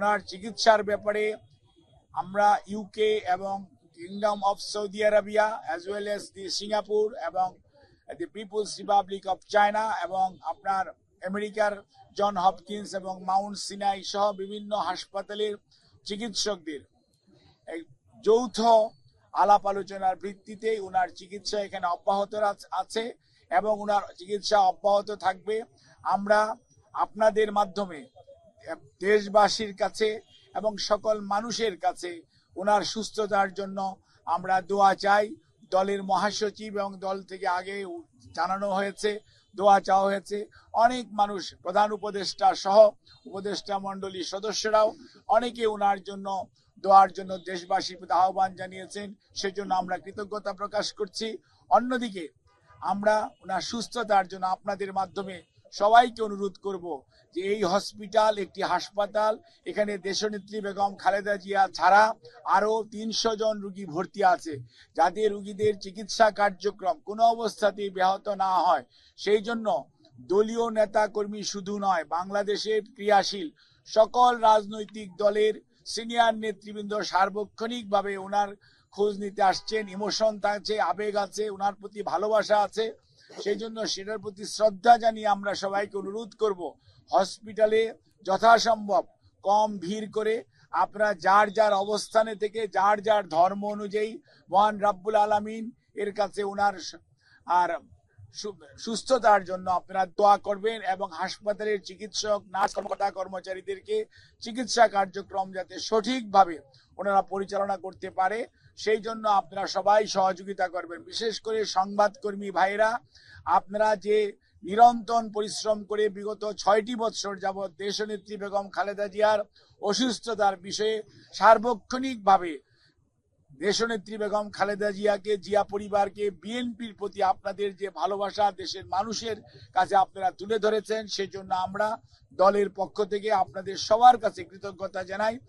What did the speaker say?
ওনার চিকিৎসার ব্যাপারে আমরা ইউকে এবং kingdom of Saudi Arabia as well as the Singapore এবং the people's republic of China এবং আপনার আমেরিকার জন হপকিন্স এবং মাউন্ট সিনাই সহ বিভিন্ন হাসপাতালের চিকিৎসকদের। যৌথ আলাপ আলোচনার ভিত্তিতে ওনার চিকিৎসা এখানে অব্যাহত আছে এবং ওনার চিকিৎসা অব্যাহত থাকবে। আমরা আপনাদের মাধ্যমে দেশবাসীর কাছে এবং সকল মানুষের কাছে ওনার সুস্থতার জন্য আমরা দোয়া চাই। দলের মহাসচিব এবং দল থেকে আগে জানানো হয়েছে, দোয়া চাওয়া হয়েছে। অনেক মানুষ, প্রধান উপদেষ্টা সহ উপদেষ্টা মণ্ডলীর সদস্যরাও অনেকে ওনার জন্য দোয়ার জন্য দেশবাসীর প্রতি আহ্বান জানিয়েছেন। সেজন্য আমরা কৃতজ্ঞতা প্রকাশ করছি। অন্যদিকে আমরা ওনার সুস্থতার জন্য আপনাদের মাধ্যমে সবাইকে অনুরোধ করব যে এই হসপিটাল, একটি হাসপাতাল, এখানে দেশনেত্রী বেগম খালেদা জিয়া ছাড়া আরও তিনশো জন রুগী ভর্তি আছে। যাতে রুগীদের চিকিৎসা কার্যক্রম কোনো অবস্থাতেই ব্যাহত না হয়, সেই জন্য দলীয় নেতা কর্মী শুধু নয়, বাংলাদেশের ক্রিয়াশীল সকল রাজনৈতিক দলের সিনিয়র নেতৃবৃন্দ সার্বক্ষণিকভাবে ওনার খোঁজ নিতে আসছেন। ইমোশন আছে আবেগ আছে, ওনার প্রতি ভালোবাসা আছে। সেই জন্য সেটার প্রতি শ্রদ্ধা জানিয়ে আমরা সবাইকে অনুরোধ করব, হসপিটালে যথাসম্ভব কম ভিড় করে আপনারা যার যার অবস্থানে থেকে যার যার ধর্ম অনুযায়ী মহান রাব্বুল আলামিন এর কাছে ওনার আর সুস্থতার জন্য আপনারা দোয়া করবেন এবং হাসপাতালের চিকিৎসক, নার্স, কর্মকর্তা, কর্মচারীদেরকে চিকিৎসা কার্যক্রম যাতে সঠিকভাবে ওনারা পরিচালনা করতে পারে, সেই জন্য আপনারা সবাই সহযোগিতা করবেন। বিশেষ করে সংবাদকর্মী ভাইরা আপনারা যে নিরন্তর পরিশ্রম করে বিগত ছয়টি বৎসর যাবৎ দেশনেত্রী বেগম খালেদা জিয়ার অসুস্থতার বিষয়ে সার্বক্ষণিকভাবে দেশনেত্রী বেগম খালেদা জিয়াকে, জিয়া পরিবারকে, বিএনপির প্রতি আপনাদের যে ভালোবাসা দেশের মানুষের কাছে আপনারা তুলে ধরেছেন, সেজন্য আমরা দলের পক্ষ থেকে আপনাদের সবার কাছে কৃতজ্ঞতা জানাই।